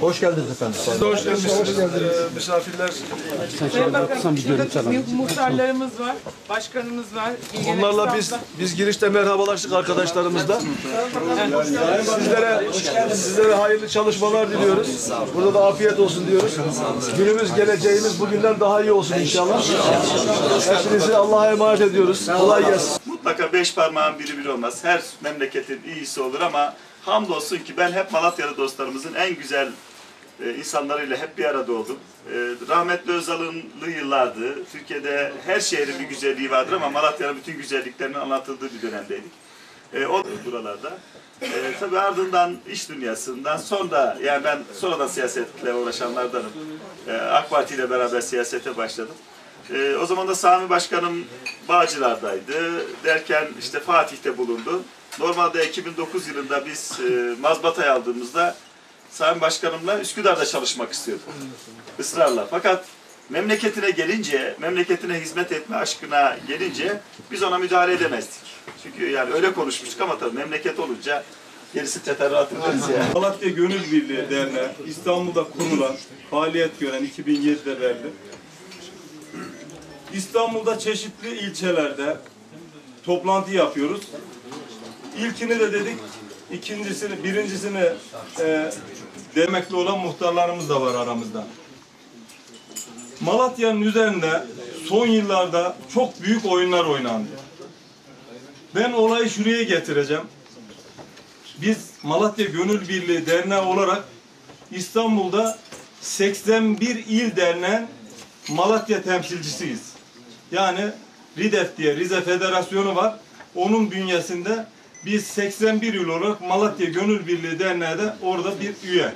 Hoş geldiniz efendim. Siz de hoş geldiniz. Ee, misafirler. Sayın Bakanım, şurada muhtarlarımız var, başkanımız var. Onlarla biz biz girişte merhabalaştık arkadaşlarımızla. Sizlere sizlere hayırlı çalışmalar diliyoruz. Burada da afiyet olsun diyoruz. Günümüz geleceğimiz bugünden daha iyi olsun inşallah. Hepinizi Allah'a emanet ediyoruz. Kolay gelsin. Mutlaka beş parmağın biri bir olmaz. Her memleketin iyisi olur ama hamdolsun ki ben hep Malatyalı dostlarımızın en güzel e, insanlarıyla hep bir arada oldum. E, rahmetli Özal'ınlı yıllardı. Türkiye'de her şehrin bir güzelliği vardır ama Malatya'nın bütün güzelliklerinin anlatıldığı bir dönemdeydik. E, o buralarda. E, tabii ardından iş dünyasından sonra yani ben sonradan siyasetle uğraşanlardanım. E, AK Parti ile beraber siyasete başladım. E, o zaman da Sami Başkanım Bağcılar'daydı. Derken işte Fatih'te bulundu. Normalde 2009 yılında biz e, mazbatayı aldığımızda Sami Başkanımla Üsküdar'da çalışmak istiyordu. Israrla. Fakat memleketine gelince, memleketine hizmet etme aşkına gelince biz ona müdahale edemezdik. Çünkü yani öyle konuşmuştuk ama tabii memleket olunca gerisi teferruat ederiz ya. Malatya Gönül Birliği Derneği İstanbul'da kurulan, faaliyet gören 2007'de verdi. İstanbul'da çeşitli ilçelerde toplantı yapıyoruz. İlkini de dedik, ikincisini, birincisini e, demekli olan muhtarlarımız da var aramızda. Malatya'nın üzerinde son yıllarda çok büyük oyunlar oynandı. Ben olayı şuraya getireceğim. Biz Malatya Gönül Birliği Derneği olarak İstanbul'da 81 il derneğin Malatya temsilcisiyiz. Yani RİDEF diye Rize Federasyonu var. Onun bünyesinde biz 81 il olarak Malatya Gönül Birliği Derneği de orada bir üye.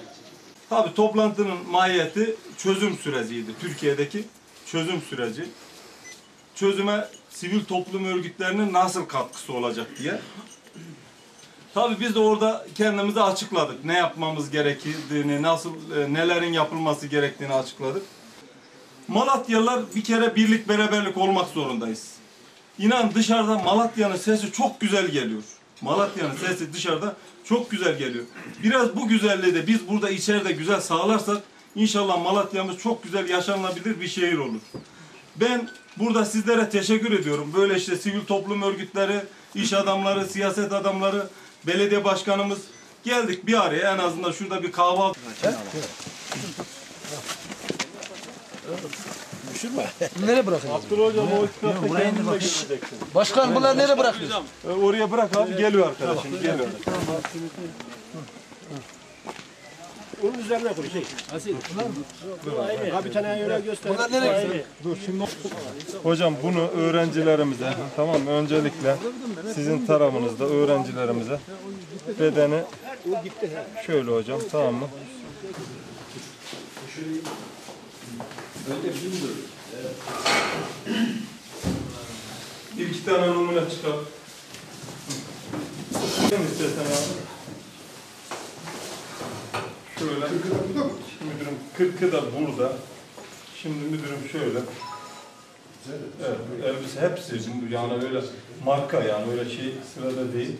Tabi toplantının mahiyeti çözüm süreciydi. Türkiye'deki çözüm süreci. Çözüme sivil toplum örgütlerinin nasıl katkısı olacak diye. Tabii biz de orada kendimizi açıkladık. Ne yapmamız gerektiğini, nasıl e, nelerin yapılması gerektiğini açıkladık. Malatyalılar bir kere birlik beraberlik olmak zorundayız. İnan dışarıda Malatya'nın sesi çok güzel geliyor. Malatya'nın sesi dışarıda çok güzel geliyor. Biraz bu güzelliği de biz burada içeride güzel sağlarsak inşallah Malatya'mız çok güzel yaşanılabilir bir şehir olur. Ben burada sizlere teşekkür ediyorum. Böyle işte sivil toplum örgütleri, iş adamları, siyaset adamları, belediye başkanımız geldik bir araya en azından şurada bir kahvaltı. Nereye bırakıyorsun? Abdullah hocam o itirafta kendin de götüreceksin. Başkan bunlar nereye bırakıyorsun? E, Oraya bırak abi geliyor arkadaşım geliyor. Onun üzerine koy şey. Asil. Abi bir tane öyle göster. Bunlar nereye gidiyor? Hocam bunu öğrencilerimize tamam mı? öncelikle sizin tarafınızda öğrencilerimize bedeni şöyle hocam tamam mı? Bir iki tane numune çıkar. Ne istersen abi? Şöyle. Müdürüm kırkı da burada. Şimdi müdürüm şöyle. Evet, elbise hepsi yani öyle marka yani öyle şey sırada değil.